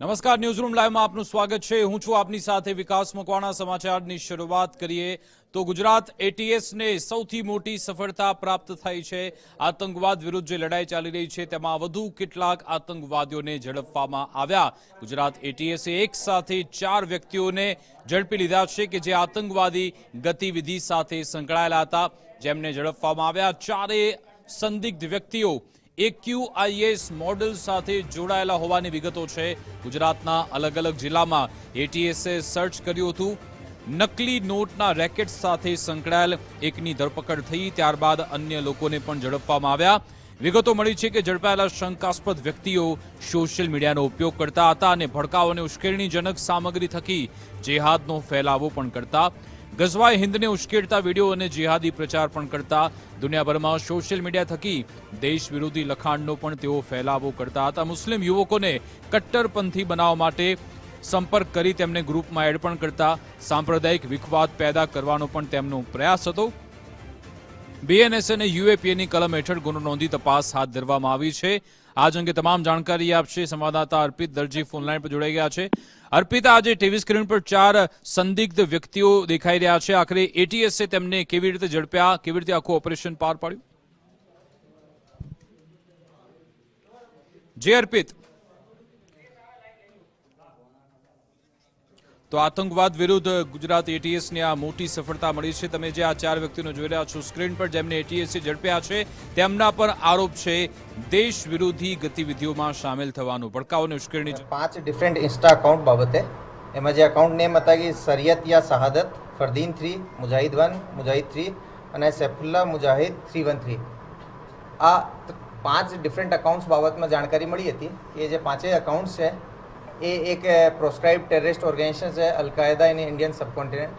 નમસ્કાર, ન્યૂઝરૂમ લાઈવમાં આપનું સ્વાગત છે. હું છું આપની સાથે વિકાસ મકવાણા, સમાચારની શરૂઆત કરીએ. તો ગુજરાત એટીએસને સૌથી મોટી સફળતા પ્રાપ્ત થઈ છે. આતંકવાદ વિરુદ્ધ જે લડાઈ ચાલી રહી છે, તેમાં વધુ કેટલાક આતંકવાદીઓને ઝડપવામાં આવ્યા. ગુજરાત એટીએસે એક સાથે ચાર વ્યક્તિઓને ઝડપી લીધા છે કે જે આતંકવાદી ગતિવિધિ સાથે સંકળાયેલા હતા. જેમને ઝડપવામાં આવ્યા. ચારે સંદિગ્ધ વ્યક્તિઓ એક્યુઆઈએસ મોડેલ સાથે જોડાયેલા હોવાની વિગતો છે. ગુજરાતના અલગ અલગ જિલ્લામાં એટીએસએ સર્ચ કર્યું હતું. નકલી નોટના રેકેટ સાથે સંકળાયેલ એકની ધરપકડ થઈ, ત્યારબાદ અન્ય લોકોને પણ ઝડપવામાં આવ્યા. વિગતો મળી છે કે ઝડપાયેલા શંકાસ્પદ વ્યક્તિઓ સોશિયલ મીડિયાનો ઉપયોગ કરતા હતા અને ભડકાઓને ઉશ્કેરણીજનક સામગ્રી થકી જેહાદનો ફેલાવો પણ કરતા. ગઝવાએ હિન્દને ઉશ્કેરતા વીડિયો અને જેહાદી પ્રચાર પણ કરતા દુનિયાભરમાં સોશિયલ મીડિયા થકી દેશ વિરોધી લખાણનો પણ તેઓ ફેલાવો કરતા હતા. મુસ્લિમ યુવકોને કટ્ટરપંથી બનાવવા માટે સંપર્ક કરી તેમને ગ્રુપમાં એડ પણ કરતા સાંપ્રદાયિક વિખવાદ પેદા કરવાનો પણ તેમનો પ્રયાસ હતો. બીએનએસ અને યુએપીએની કલમ હેઠળ ગુનો નોંધી તપાસ હાથ ધરવામાં આવી છે. આજ અંગે તમામ જાણકારી આપશે. સંવાદદાતા અર્પિત દરજી ફોનલાઈન પર જોડાઈ ગયા છે. અર્પિત, આજે ટીવી સ્ક્રીન પર ચાર સંદિગ્ધ વ્યક્તિઓ દેખાઈ રહ્યા છે. આખરે એટીએસે તેમને કેવી રીતે ઝડપ્યા? કેવી રીતે આખું ઓપરેશન પાર પાડ્યું? જે અર્પિત તો આતંકવાદ વિરુદ્ધ ગુજરાત એટીએસને આ મોટી સફળતા મળી છે. તમે જે આ ચાર વ્યક્તિઓને જોઈ રહ્યા છો સ્ક્રીન પર જેમને એટીએસે ઝડપ્યા છે, તેમના પર આરોપ છે દેશ વિરોધી ગતિવિધિઓમાં સામેલ થવાનું. ભડકાઓ અને ઉશ્કેરણી પાંચ ડિફરન્ટ ઇન્સ્ટા અકાઉન્ટ બાબતે એમાં જે અકાઉન્ટ નેમ હતા કે સરિયત યા Shahadat, Fardeen three Mujahid one Mujahid three અને Saifulla Mujahid three one three આ પાંચ ડિફરન્ટ અકાઉન્ટ્સ બાબતમાં જાણકારી મળી હતી કે જે પાંચેય અકાઉન્ટ્સ છે એ એક પ્રોસ્ક્રાઇબ ટેરરિસ્ટ ઓર્ગેનાઇઝેશન છે, Al Qaeda in Indian subcontinent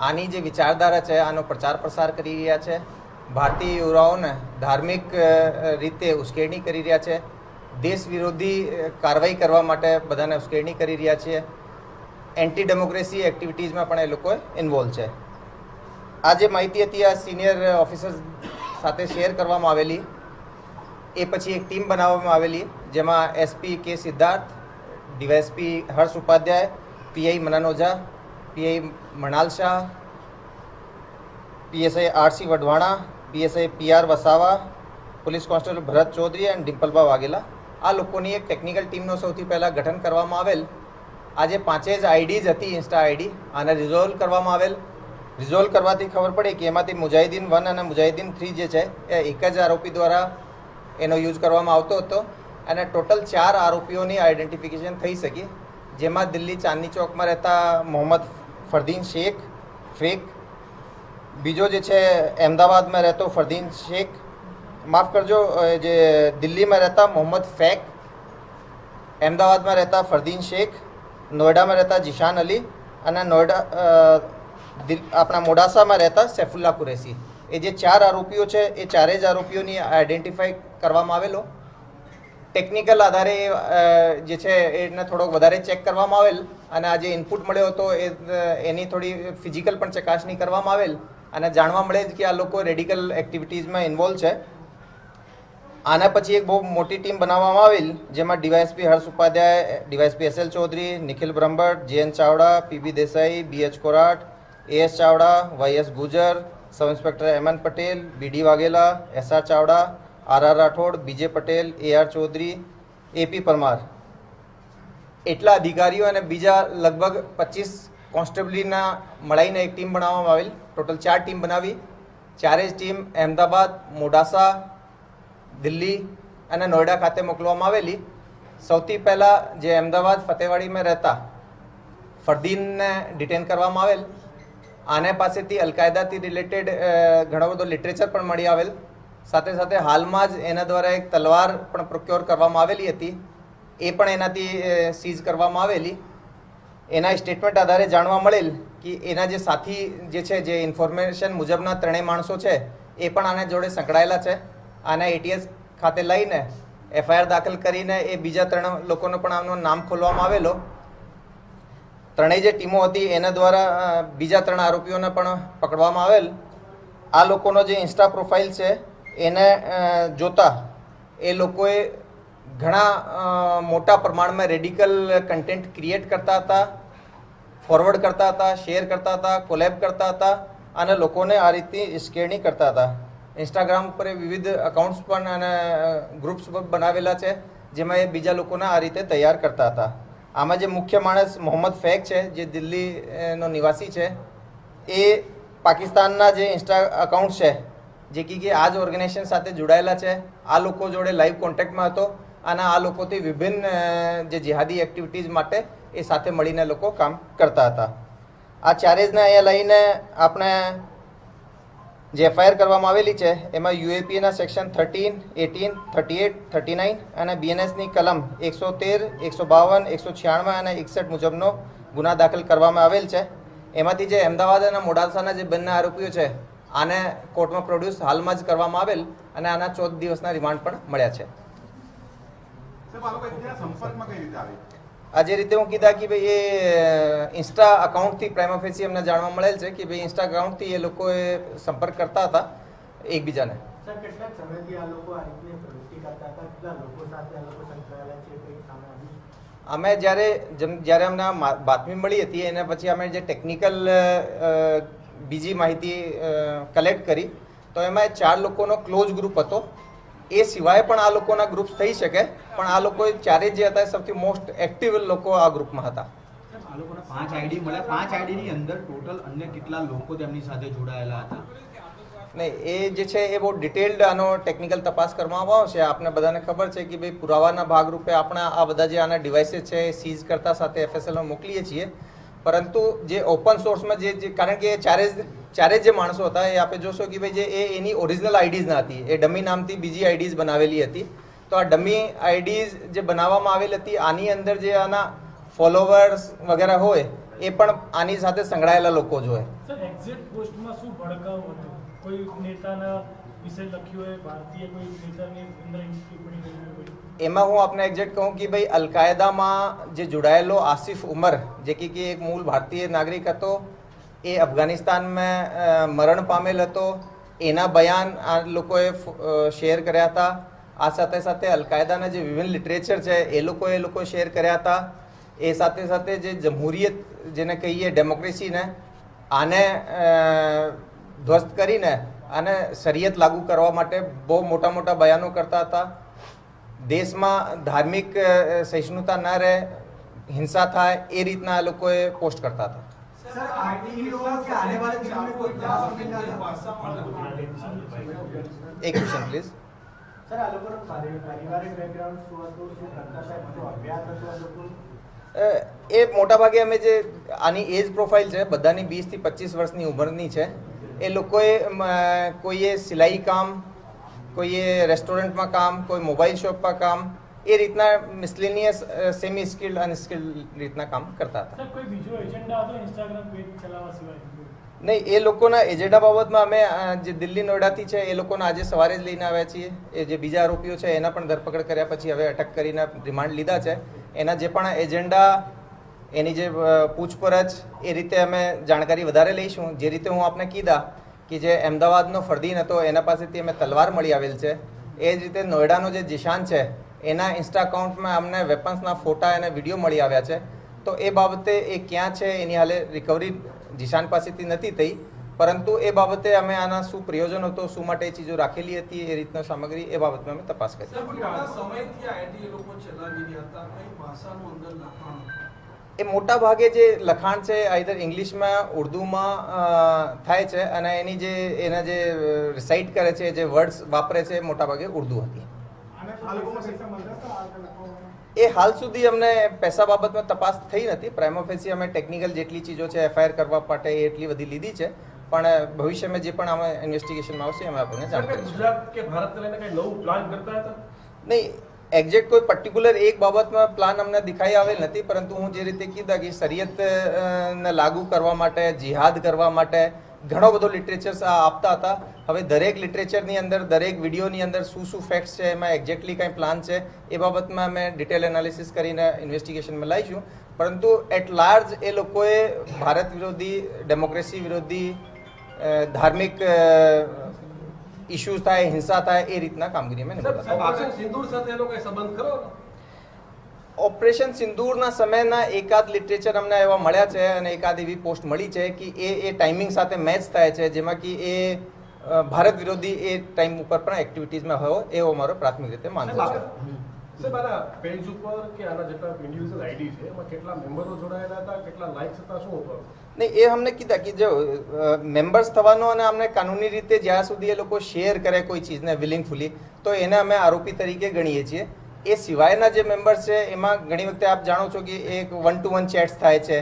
આની જે વિચારધારા છે, આનો પ્રચાર પ્રસાર કરી રહ્યા છે. ભારતીય યુવાઓને ધાર્મિક રીતે ઉશ્કેરણી કરી રહ્યા છે. દેશ વિરોધી કાર્યવાહી કરવા માટે બધાને ઉશ્કેરણી કરી રહ્યા છે. એન્ટી ડેમોક્રેસી એક્ટિવિટીઝમાં પણ એ લોકો ઇન્વોલ્વ છે. આ જે માહિતી હતી, આ સિનિયર ઓફિસર્સ સાથે શેર કરવામાં આવેલી, એ પછી એક ટીમ બનાવવામાં આવેલી, જેમાં SP K Siddharth DYSP Harsh Upadhyay, PI Manan Ojha PI Manal Shah, PSI RC Vadhvana, PSI PR Vasava, police constable Bharat Chaudhary અને ડિમ્પલબા વાઘેલા. આ લોકોની એક ટેકનિકલ ટીમનો સૌથી પહેલાં ગઠન કરવામાં આવેલ. આજે પાંચે જ આઈડીઝ હતી, ઇન્સ્ટા આઈડી. આને રિઝોલ્વ કરવામાં આવેલ. રિઝોલ્વ કરવાથી ખબર પડી કે એમાંથી મુજાહિદીન વન અને મુજાહિદીન થ્રી જે છે, એ એક જ આરોપી દ્વારા એનો યુઝ કરવામાં આવતો હતો. અને ટોટલ ચાર આરોપીઓની આઈડેન્ટિફિકેશન થઈ શકી. જેમાં દિલ્હી ચાંદની ચોકમાં રહેતા મોહમ્મદ ફરદીન શેખ, ફેક. બીજો જે છે, અમદાવાદમાં રહેતો ફરદીન શેખ. માફ કરજો જે દિલ્હીમાં રહેતા મોહમ્મદ ફેક. અમદાવાદમાં રહેતા ફરદીન શેખ. નોઈડામાં રહેતા જીશાન અલી. અને નોઈડા આપણા મોડાસામાં રહેતા સૈફુલ્લા કુરેશી. એ જે ચાર આરોપીઓ છે, એ ચારેય જ આરોપીઓની આઈડેન્ટિફાઈ કરવામાં આવેલો. ટેકનિકલ આધારે જે છે એને થોડોક વધારે ચેક કરવામાં આવેલ અને આ જે ઇનપુટ મળ્યો હતો એ એની થોડી ફિઝિકલ પણ ચકાસણી કરવામાં આવેલ અને જાણવા મળે કે આ લોકો રેડિકલ એક્ટિવિટીઝમાં ઇન્વોલ્વ છે. આના પછી એક બહુ મોટી ટીમ બનાવવામાં આવેલ, જેમાં DYSP Harsh Upadhyay, DYSP S L Chaudhary, Nikhil Brahmbhatt J N Chavda PB Desai, B H Korat, A S Chavda, Y S Gujar, sub inspector Hemant Patel BD Vaghela, S R Chavda R R Rathod, BJ Patel, A R Chaudhary AP Parmar. એટલા અધિકારીઓ અને બીજા લગભગ પચીસ કોન્સ્ટેબલીના મળાઈને એક team બનાવવામાં આવેલ. Total ચાર ટીમ બનાવી. ચારેય ટીમ અહેમદાબાદ, મોડાસા, દિલ્હી અને નોઈડા ખાતે મોકલવામાં આવેલી. સૌથી પહેલાં જે અમદાવાદ ફતેવાડીમાં રહેતા ફરદીનને ડિટેન કરવામાં આવેલ. આને પાસેથી અલકાયદાથી રિલેટેડ ઘણો બધો લિટરેચર પણ મળી આવેલ. સાથે સાથે હાલમાં જ એના દ્વારા એક તલવાર પણ પ્રોક્યોર કરવામાં આવેલી હતી. એ પણ એનાથી સીઝ કરવામાં આવેલી. એના સ્ટેટમેન્ટ આધારે જાણવા મળેલ કે એના જે સાથી જે છે, જે ઇન્ફોર્મેશન મુજબના ત્રણેય માણસો છે, એ પણ આને જોડે સંકળાયેલા છે. આના એટીએસ ખાતે લઈને એફઆઈઆર દાખલ કરીને એ બીજા ત્રણ લોકોનો પણ આનું નામ ખોલવામાં આવેલો. ત્રણેય જે ટીમો હતી, એના દ્વારા બીજા ત્રણ આરોપીઓને પણ પકડવામાં આવેલ. આ લોકોનો જે ઇન્સ્ટા પ્રોફાઇલ છે એને જોતા એ લોકોએ ઘણા મોટા પ્રમાણમાં રેડિકલ કન્ટેન્ટ ક્રિએટ કરતા હતા ફોરવર્ડ કરતા હતા શેર કરતા હતા કોલેબ કરતા હતા અને લોકોને આ રીતની સ્કેરણી કરતા હતા. ઇન્સ્ટાગ્રામ ઉપર વિવિધ અકાઉન્ટ્સ પણ અને ગ્રુપ્સ પણ બનાવેલા છે, જેમાં એ બીજા લોકોને આ રીતે તૈયાર કરતા હતા. આમાં જે મુખ્ય માણસ મોહમ્મદ ફેક છે, જે દિલ્હીનો નિવાસી છે, એ પાકિસ્તાનના જે ઇન્સ્ટા અકાઉન્ટ છે જે કે કે આ જ ઓર્ગેનાઇઝેશન સાથે જોડાયેલા છે. આ લોકો જોડે લાઈવ કોન્ટેક્ટમાં હતો અને આ લોકોથી વિભિન્ન જે જિહાદી એક્ટિવિટીઝ માટે એ સાથે મળીને લોકો કામ કરતા હતા. આ ચારેજને અહીંયા લઈને આપણે જે એફઆઈઆર કરવામાં આવેલી છે, એમાં યુએપીના section thirteen eighteen thirty eight thirty nine અને બીએનએસની કલમ એકસો તેર, એકસો બાવન, એકસો છ્યાણું અને એકસઠ મુજબનો ગુના દાખલ કરવામાં આવેલ છે. એમાંથી જે અમદાવાદ અને મોડાસાના જે બંને આરોપીઓ છે આને કોર્ટમાં પ્રોડ્યુસ હાલમાં જ કરવામાં આવેલ અને આના ચૌદ દિવસના રિમાન્ડ પણ મળ્યા છે. આ લોકો એકબીજાના સંપર્કમાં કઈ રીતે જે રીતે હું કીધા કે ભાઈ એ ઇન્સ્ટા અકાઉન્ટથી પ્રાઇમા ફેસી અમને જાણવા મળેલ છે કે ભાઈ ઇન્સ્ટા અકાઉન્ટથી એ લોકોએ સંપર્ક કરતા હતા એકબીજાને. સર કેટલાક સમયથી આ લોકો આ રીતની પ્રવૃત્તિ કરતા હતા? કેટલા લોકો સાથે આ લોકો સંકળાયેલા છે? કંઈ સામે આવ્યું? છે? અમે જ્યારે જેમ જ્યારે અમને મા- બાતમી મળી હતી એના પછી અમે જે ટેકનિકલ બીજી માહિતી કલેક્ટ કરી. તો એમાં ચાર લોકોનો ક્લોઝ ગ્રુપ હતો. એ સિવાય પણ આ લોકોના ગ્રુપ થઈ શકે પણ આ લોકો ચારે જે હતા સૌથી મોસ્ટ એક્ટિવ લોકો આ ગ્રુપમાં હતા. આ લોકોના પાંચ આઈડી મળ્યા. પાંચ આઈડીની અંદર ટોટલ અન્ય કેટલા લોકો તેમની સાથે જોડાયેલા હતા? ને એ જે છે એ બહુ ડિટેલ્ડ આનો ટેકનિકલ તપાસ કરવામાં આવશે. આપને બધાને ખબર છે કે ભાઈ પુરાવાના ભાગરૂપે આપણે આ બધા જે આના ડિવાઇસીસ છે એ સીઝ કરતા સાથે એફએસએલમાં મોકલીએ છીએ. પરંતુ જે ઓપન સોર્સમાં જે કારણ કે ચારે ચારે જ માણસો હતા, એ આપણે જોશો કે ભાઈ જે એ એની ઓરિજિનલ આઈડીઝ ના હતી. એ ડમી નામથી બીજી આઈડીઝ બનાવેલી હતી. તો આ ડમી આઈડીઝ જે બનાવવામાં આવેલી હતી, આની અંદર જે આના ફોલોવર્સ વગેરે હોય, એ પણ આની સાથે સંકળાયેલા લોકો જ હોય. કોઈ નેતાના વિશે લખ્યું હોય, ભારતીય કોઈ નેતાની અંદર ટિપ્પણી કરી હોય? એમાં હું આપને એક્ઝેક્ટ કહું કે ભાઈ અલકાયદામાં જે જોડાયેલો આસિફ ઉમર, જે કે એક મૂળ ભારતીય નાગરિક હતો, એ અફઘાનિસ્તાનમાં મરણ પામેલ હતો. એના બયાન આ લોકોએ શેર કર્યા હતા. આ સાથે સાથે અલકાયદાના જે વિભિન્ન લિટરેચર છે, એ લોકોએ એ લોકો શેર કર્યા હતા. એ સાથે સાથે જે જમહુરિયત જેને કહીએ, ડેમોક્રેસીને, આને ધ્વસ્ત કરીને આને શરિયત લાગુ કરવા માટે બહુ મોટા મોટા બયાનો કરતા હતા. દેશમાં ધાર્મિક સહિષ્ણુતા ન રહે હિંસા થાય એ રીતના આ લોકોએ પોસ્ટ કરતા હતા. એક ક્વેશ્ચન પ્લીઝ એ મોટાભાગે અમે જે આની એજ પ્રોફાઇલ છે બધાની વીસથી પચીસ વર્ષની ઉંમરની છે. એ લોકોએ કોઈએ સિલાઈ કામ કોઈએ રેસ્ટોરન્ટમાં કામ કોઈ મોબાઈલ શોપમાં કામ એ રીતના મિસલિનિયસ સેમી સ્કિલ્ડ અનસ્કિલ્ડ રીતના કામ કરતા હતા. કોઈ બીજો એજન્ડા હતો ઇન્સ્ટાગ્રામ પેજ ચલાવવા સિવાય નહીં એ લોકોના એજન્ડા બાબતમાં અમે જે દિલ્હી નોઈડાથી છે એ લોકોને આજે સવારે જ લઈને આવ્યા છીએ. એ જે બીજા આરોપીઓ છે એના પણ ધરપકડ કર્યા પછી હવે અટક કરીને રિમાન્ડ લીધા છે. એના જે પણ એજન્ડા એની જે પૂછપરછ એ રીતે અમે જાણકારી વધારે લઈશું. જે રીતે હું આપને કીધા કે જે અમદાવાદનો ફરદીન હતો, એના પાસેથી અમે તલવાર મળી આવેલ છે. એ જ રીતે નોઈડાનો જે જીશાન છે, એના ઇન્સ્ટા અકાઉન્ટમાં અમને વેપન્સના ફોટા અને વીડિયો મળી આવ્યા છે. તો એ બાબતે એ ક્યાં છે, એની હાલે રિકવરી જીશાન પાસેથી નથી થઈ. પરંતુ એ બાબતે અમે આના શું પ્રયોજન હતો, શું માટે એ ચીજો રાખેલી હતી, એ રીતનો સામગ્રી એ બાબતમાં અમે તપાસ કરી. એ મોટા ભાગે જે લખાણ છે આઈધર ઇંગ્લિશમાં ઉર્દુમાં થાય છે અને એની જે એના જે રિસાઇટ કરે છે જે વર્ડ્સ વાપરે છે મોટા ભાગે ઉર્દુ હતી. એ હાલ સુધી અમને પૈસા બાબતમાં તપાસ થઈ નથી. પ્રાઇમોફેસી અમે ટેકનિકલ જેટલી ચીજો છે એફઆઈઆર કરવા માટે એટલી બધી લીધી છે. પણ ભવિષ્યમાં જે પણ અમે ઇન્વેસ્ટિગેશનમાં આવશે અમે આપણને જાણ કરીશું ગુજરાત કે ભારતને નવું પ્લાન કરતા હતા? નહીં એક્ઝેક્ટ કોઈ પર્ટિક્યુલર એક બાબતમાં પ્લાન અમને દેખાઈ આવેલ નથી, પરંતુ હું જે રીતે કીધા કે શરીયત ને લાગુ કરવા માટે, જિહાદ કરવા માટે ઘણો બધો લિટરેચર્સ આપતા હતા. હવે દરેક લિટરેચરની અંદર, દરેક વિડીયોની અંદર શું શું ફેક્ટ્સ છે, એમાં એક્ઝેક્ટલી કંઈ પ્લાન છે, એ બાબતમાં અમે ડિટેલ એનાલિસિસ કરીને ઇન્વેસ્ટિગેશનમાં લાવીશું પરંતુ એટ લાર્જ એ લોકોએ ભારત વિરોધી ડેમોક્રેસી વિરોધી ધાર્મિક ઇશ્યુઝ થાય હિંસા થાય એ રીતના કામગીરી અમે ઓપરેશન સિંદૂર સાથે એનો કઈ સંબંધ ખરો? ઓપરેશન સિંદૂરના સમયના એકાદ લિટરેચર અમને એવા મળ્યા છે અને એકાદ એવી પોસ્ટ મળી છે કે એ એ ટાઈમિંગ સાથે મેચ થાય છે જેમાં કે એ ભારત વિરોધી એ ટાઈમ ઉપર પણ એક્ટિવિટીઝમાં હોય એવો અમારો પ્રાથમિક રીતે માનવો છે. સાહેબ, આના પેજ ઉપર કે આના જેટલા ઇન્ડિવિજ્યુઅલ આઈડી છે, એમાં કેટલા મેમ્બરો જોડાયેલા હતા, કેટલા લાઇક્સ હતા, શું હતું? નહીં, એ અમને કીધા કે જો મેમ્બર્સ થવાનો અને અમને કાનૂની રીતે જ્યાં સુધી એ લોકો શેર કરે કોઈ ચીજને વિલિંગફુલી તો એને અમે આરોપી તરીકે ગણીએ છીએ. એ સિવાયના જે મેમ્બર્સ છે, એમાં ઘણી વખતે આપ જાણો છો કે એક વન ટુ વન ચેટ્સ થાય છે.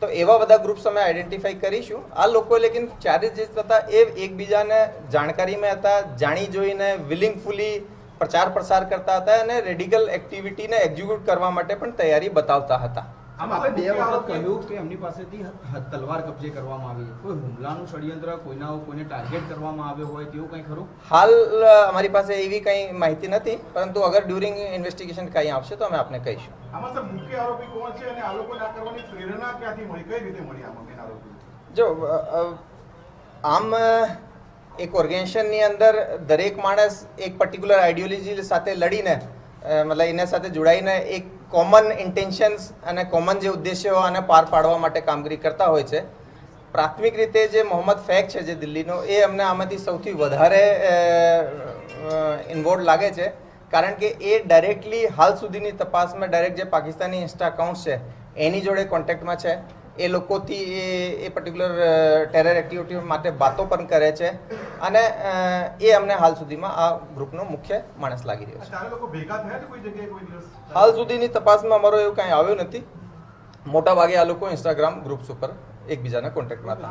તો એવા બધા ગ્રુપ્સ અમે આઈડેન્ટિફાઈ કરીશું. આ લોકો લેકિન ચારે જે હતા, એ એકબીજાને જાણકારીમાં હતા, જાણી જોઈને વિલિંગફુલી પ્રચાર પ્રસાર કરતા હતા અને રેડિકલ એક્ટિવિટીને એક્ઝિક્યુટ કરવા માટે પણ તૈયારી બતાવતા હતા. આમ આપણે બે વખત કહ્યું કે એમની પાસેથી તલવાર કબજે કરવામાં આવી કોઈ હુમલાનું ષડયંત્ર કોઈના કોઈને ટાર્ગેટ કરવામાં આવ્યો હોય તેવું કંઈ ખરું? હાલ અમારી પાસે એવી કંઈ માહિતી નથી પરંતુ અગર ડ્યુરિંગ ઇન્વેસ્ટિગેશન કંઈ આવશે તો અમે આપને કહીશું. આમાં સર મુખ્ય આરોપી કોણ છે અને આ લોકોને આ કરવાની પ્રેરણા ક્યાંથી મળી? કઈ રીતે મળી આમાં આરોપી જો આમ એક ઓર્ગેનાઇઝેશનની અંદર દરેક માણસ એક પર્ટિક્યુલર આઈડિયોલોજી સાથે લડીને મતલબ એના સાથે જોડાઈને એક કોમન ઇન્ટેન્શન્સ અને કોમન જે ઉદ્દેશ્યો આને પાર પાડવા માટે કામગીરી કરતા હોય છે. પ્રાથમિક રીતે જે મોહમ્મદ ફેક છે જે દિલ્હીનો, એ અમને આમાંથી સૌથી વધારે ઇન્વોલ્વ લાગે છે. કારણ કે એ ડાયરેક્ટલી હાલ સુધીની તપાસમાં ડાયરેક્ટ જે પાકિસ્તાની ઇન્સ્ટા અકાઉન્ટ છે, એની જોડે કોન્ટેક્ટમાં છે. એ લોકોથી એ એ પર્ટિક્યુલર ટેરર એક્ટિવિટી માટે વાતો પણ કરે છે. અને એ અમને હાલ સુધીમાં આ ગ્રુપનો મુખ્ય માણસ લાગી રહ્યો છે. હાલ સુધીની તપાસમાં અમારો એવું કાંઈ આવ્યું નથી. મોટા ભાગે આ લોકો ઇન્સ્ટાગ્રામ ગ્રુપ્સ ઉપર એકબીજાના કોન્ટેક્ટમાં હતા?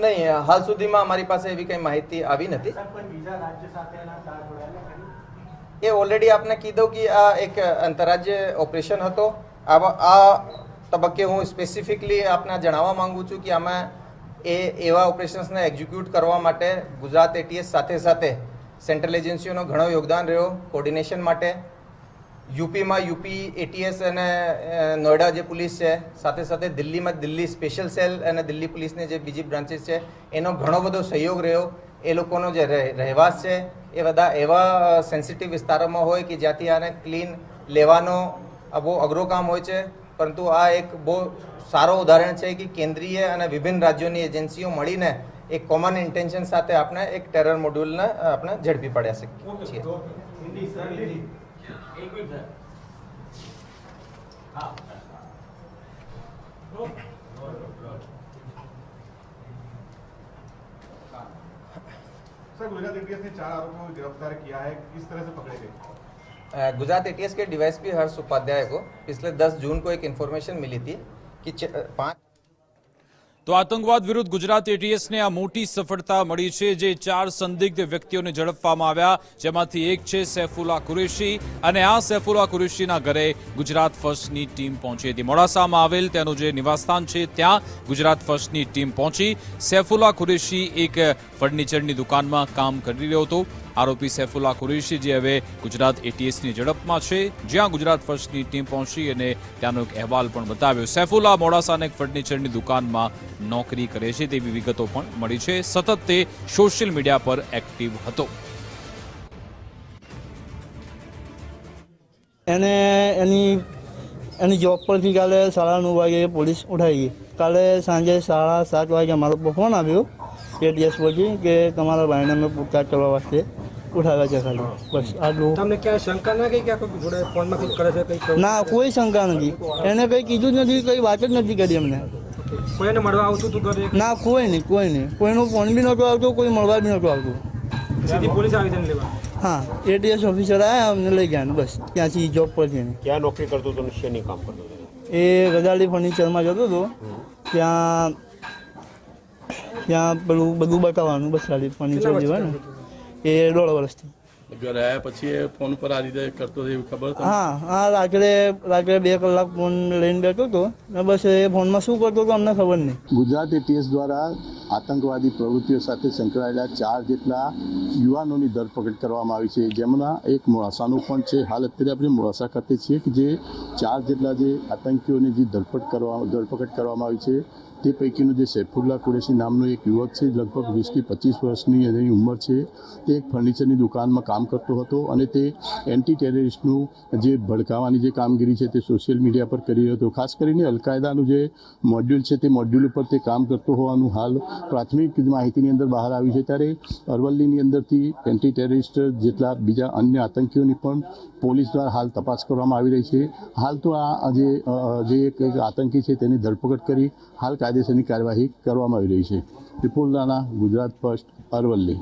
નહીં હાલ સુધીમાં અમારી પાસે એવી કંઈ માહિતી આવી નથી? એ ઓલરેડી આપને કીધું કે આ એક આંતરરાજ્ય ઓપરેશન હતો. આ તબક્કે હું સ્પેસિફિકલી આપને જણાવવા માંગુ છું કે આમાં એ એવા ઓપરેશન્સને એક્ઝિક્યુટ કરવા માટે ગુજરાત એટીએસ સાથે સાથે સેન્ટ્રલ એજન્સીઓનો ઘણો યોગદાન રહ્યો કોર્ડિનેશન માટે. યુપીમાં યુપી એટીએસ અને નોઈડા જે પોલીસ છે, સાથે સાથે દિલ્હીમાં દિલ્હી સ્પેશિયલ સેલ અને દિલ્હી પોલીસની જે બીજી બ્રાન્ચીસ છે, એનો ઘણો બધો સહયોગ રહ્યો. એ લોકોનો જે રહે- રહેવાસ છે, એ બધા એવા સેન્સિટિવ વિસ્તારોમાં હોય કે જ્યાંથી આને ક્લીન લેવાનો આ બહુ અઘરો કામ હોય છે પરંતુ આ એક બહુ સારો ઉદાહરણ છે કે કેન્દ્રીય અને વિભિન્ન રાજ્યોની એજન્સીઓ મળીને એક કોમન ઇન્ટેન્શન સાથે આપણે એક ટેરર મોડ્યુલને આપણે ઝડપી પાડ્યા શકીએ છીએ Hindi sir Hindi sir Gujarat ATS ने चार आरोपियों को गिरफ्तार किया है किस तरह से पकड़े गए अ, गुजरात एटीएस के डीवाईएसपी हर्ष उपाध्याय को पिछले 10 जून को एक इन्फॉर्मेशन मिली थी कि च- पाँच તો આતંકવાદ વિરુદ્ધ ગુજરાત એટીએસને આ મોટી સફળતા મળી છે જે ચાર સંદિગ્ધ વ્યક્તિઓને ઝડપવામાં આવ્યા જેમાંથી એક છે સૈફુલ્લા કુરેશી અને આ સૈફુલ્લા કુરેશીના ઘરે ગુજરાત ફર્સ્ટની ટીમ પહોંચી હતી મોડાસામાં આવેલ તેનું જે નિવાસસ્થાન છે ત્યાં ગુજરાત ફર્સ્ટની ટીમ પહોંચી સૈફુલ્લા કુરેશી એક ફર્નિચરની દુકાનમાં કામ કરી રહ્યો હતો આરોપી સૈફુલ્લા કુરેશી, જે હવે ગુજરાત એટીએસની ઝડપમાં છે. જ્યાં ગુજરાત ફર્સ્ટની ટીમ પહોંચી અને ત્યાંનો એક અહેવાલ પણ બતાવ્યો. સૈફુલ્લા મોડાસાના એક ફર્નિચરની દુકાનમાં નોકરી કરે છે તેવી વિગતો પણ મળી છે. સતત તે સોશિયલ મીડિયા પર એક્ટિવ હતો. એને એની એની જોબ પરથી કાલે સાડા નવ વાગે પોલીસ ઉઠાવી ગઈ. કાલે સાંજે સાડા સાત વાગે અમારો ફોન આવ્યો એટીએસ પછી કે તમારા ભાઈને અમે પૂછતાછ કરવા વાસ્તે. ઉઠાવ્યા છે ખાલી. બસ આટલું. તમને ક્યાંય શંકા ના ગઈ કે કોઈ જોડે ફોનમાં કંઈક કરે છે કંઈક ના કોઈ શંકા નથી. એને કંઈ કીધું જ નથી કંઈ વાત જ નથી કરી અમને કોઈને મળવા આવતું તું ઘરે? ના કોઈ નહીં કોઈ નહીં. કોઈનો ફોન બી નહોતો આવતો કોઈ મળવા બી નહોતું આવતું. સીધી પોલીસ આવી તેને લેવા? હા એટીએસ ઓફિસર આવ્યા અમને લઈ ગયા બસ. ત્યાંથી જોબ પર જઈને. ક્યાં નોકરી કરતો હતો શેની કામ કરતો હતો? એ ગજાલી ફર્નિચરમાં જતો હતો. ત્યાં ત્યાં પેલું બધું બતાવવાનું બસ ખાલી ફર્નિચર જે હોય ને. એ દોઢ વર્ષથી ઘરે આવ્યા પછી એ ફોન પર આ રીતે કરતો હતો એવી ખબર હા હા રાત્રે રાત્રે બે કલાક ફોન લઈને બેઠો હતો. ને બસ એ ફોનમાં શું કરતો હતો અમને ખબર નહીં. ગુજરાત એટીએસ દ્વારા આતંકવાદી પ્રવૃત્તિઓ સાથે સંકળાયેલા ચાર જેટલા યુવાનોની ધરપકડ કરવામાં આવી છે. જેમના એક મોડાસાનું પણ છે. હાલ અત્યારે આપણે મોડાસા ખાતે છીએ કે જે ચાર જેટલા જે આતંકીઓની જે ધરપકડ કરવા ધરપકડ કરવામાં આવી છે. તે પૈકીનો જે સૈફુલ્લા કુરેશી નામનો એક યુવક છે, લગભગ વીસથી પચીસ વર્ષની એની ઉંમર છે. તે એક ફર્નિચરની દુકાનમાં કામ કરતો હતો અને તે એન્ટી ટેરરિસ્ટનું જે ભડકાવાની જે કામગીરી છે તે સોશિયલ મીડિયા પર કરી રહ્યો હતો. ખાસ કરીને અલકાયદાનું જે મોડ્યુલ છે, તે મોડ્યુલ ઉપર તે કામ કરતો હોવાનું હાલ પ્રાથમિક માહિતીની અંદર બહાર આવી છે. ત્યારે અરવલ્લીની અંદરથી એન્ટી ટેરરિસ્ટ જેટલા બીજા અન્ય આતંકીઓની પણ પોલીસ દ્વારા હાલ તપાસ કરવામાં આવી રહી છે. હાલ તો આ જે જે એક આતંકી છે તેની ધરપકડ કરી હાલ કાયદેસરની કાર્યવાહી કરવામાં આવી રહી છે. વિપુલ રાણા ગુજરાત ફર્સ્ટ અરવલ્લી.